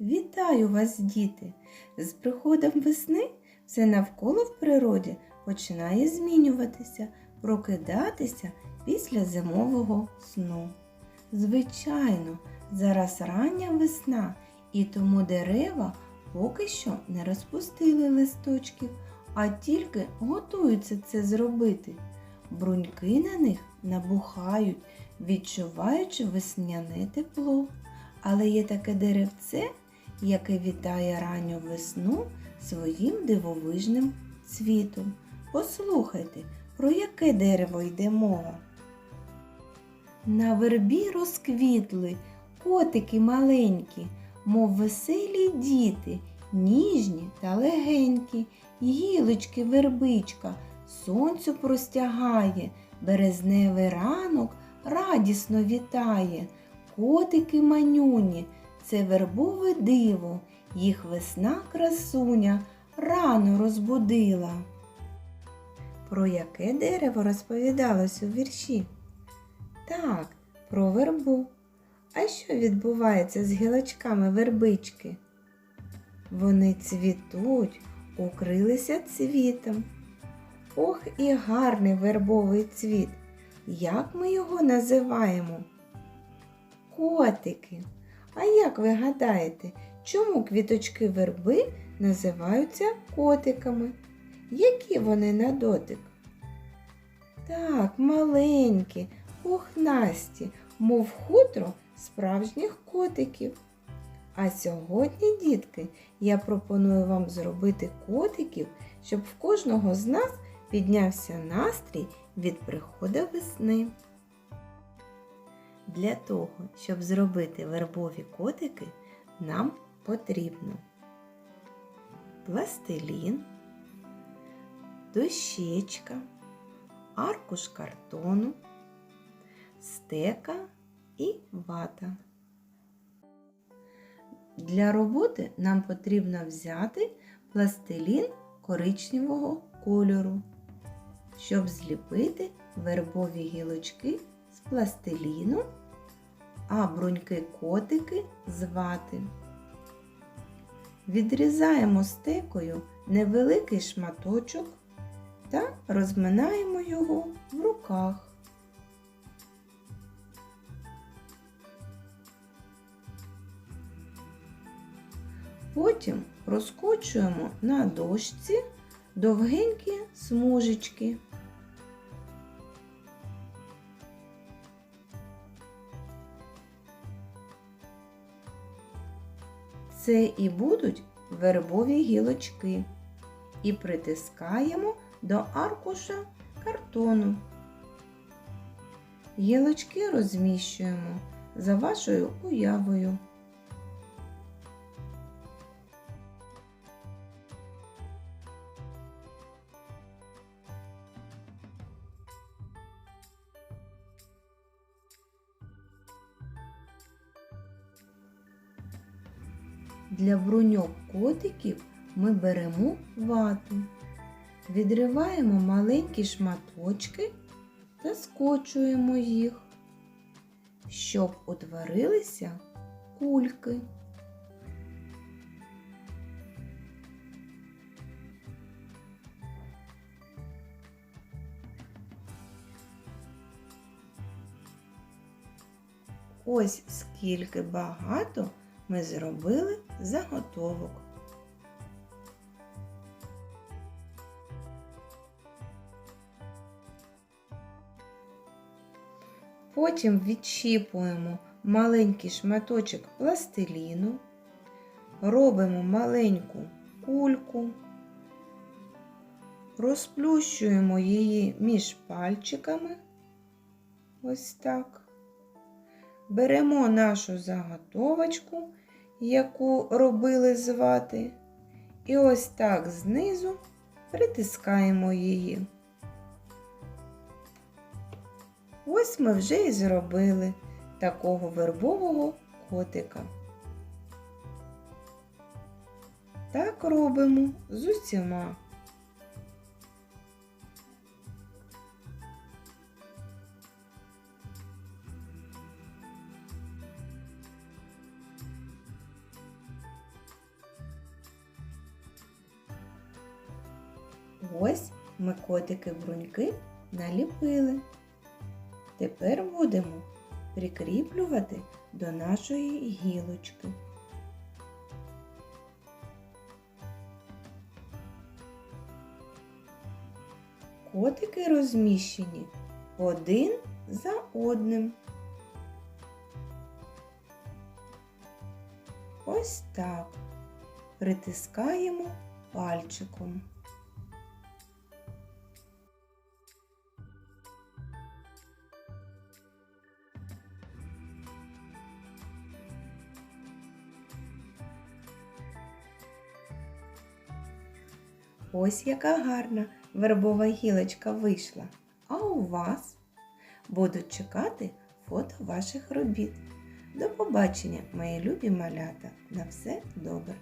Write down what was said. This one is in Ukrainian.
Вітаю вас, діти! З приходом весни все навколо в природі починає змінюватися, прокидатися після зимового сну. Звичайно, зараз рання весна, і тому дерева поки що не розпустили листочків, а тільки готуються це зробити. Бруньки на них набухають, відчуваючи весняне тепло. Але є таке деревце, яке вітає ранню весну своїм дивовижним цвітом. Послухайте, про яке дерево йде мова. На вербі розквітли котики маленькі, мов веселі діти, ніжні та легенькі, гілочки вербичка, сонцю простягає, березневий ранок радісно вітає. Котики манюні, це вербове диво, їх весна красуня рано розбудила. Про яке дерево розповідалось у вірші? Так, про вербу. А що відбувається з гілочками вербички? Вони цвітуть, укрилися цвітом. Ох і гарний вербовий цвіт. Як ми його називаємо? Котики. А як ви гадаєте, чому квіточки верби називаються котиками? Які вони на дотик? Так, маленькі, пухнасті, мов хутро справжніх котиків. А сьогодні, дітки, я пропоную вам зробити котиків, щоб в кожного з нас піднявся настрій від приходу весни. Для того, щоб зробити вербові котики, нам потрібно пластилін, дощечка, аркуш картону, стека і вата. Для роботи нам потрібно взяти пластилін коричневого кольору, щоб зліпити вербові гілочки з пластиліну а бруньки котики з вати. Відрізаємо стекою невеликий шматочок та розминаємо його в руках. Потім розкочуємо на дошці довгенькі смужечки. Це і будуть вербові гілочки. І притискаємо до аркуша картону. Гілочки розміщуємо за вашою уявою. Для бруньок котиків ми беремо вату, відриваємо маленькі шматочки та скочуємо їх, щоб утворилися кульки. Ось скільки багато ми зробили заготовок. Потім відщіпуємо маленький шматочок пластиліну, робимо маленьку кульку, розплющуємо її між пальчиками. Ось так. Беремо нашу заготовочку, яку робили з вати, і ось так знизу притискаємо її. Ось ми вже і зробили такого вербового котика. Так робимо з усіма. Ось ми котики-бруньки наліпили. Тепер будемо прикріплювати до нашої гілочки. Котики розміщені один за одним. Ось так. Притискаємо пальчиком. Ось яка гарна вербова гілочка вийшла. А у вас будуть чекати фото ваших робіт. До побачення, мої любі малята. На все добре!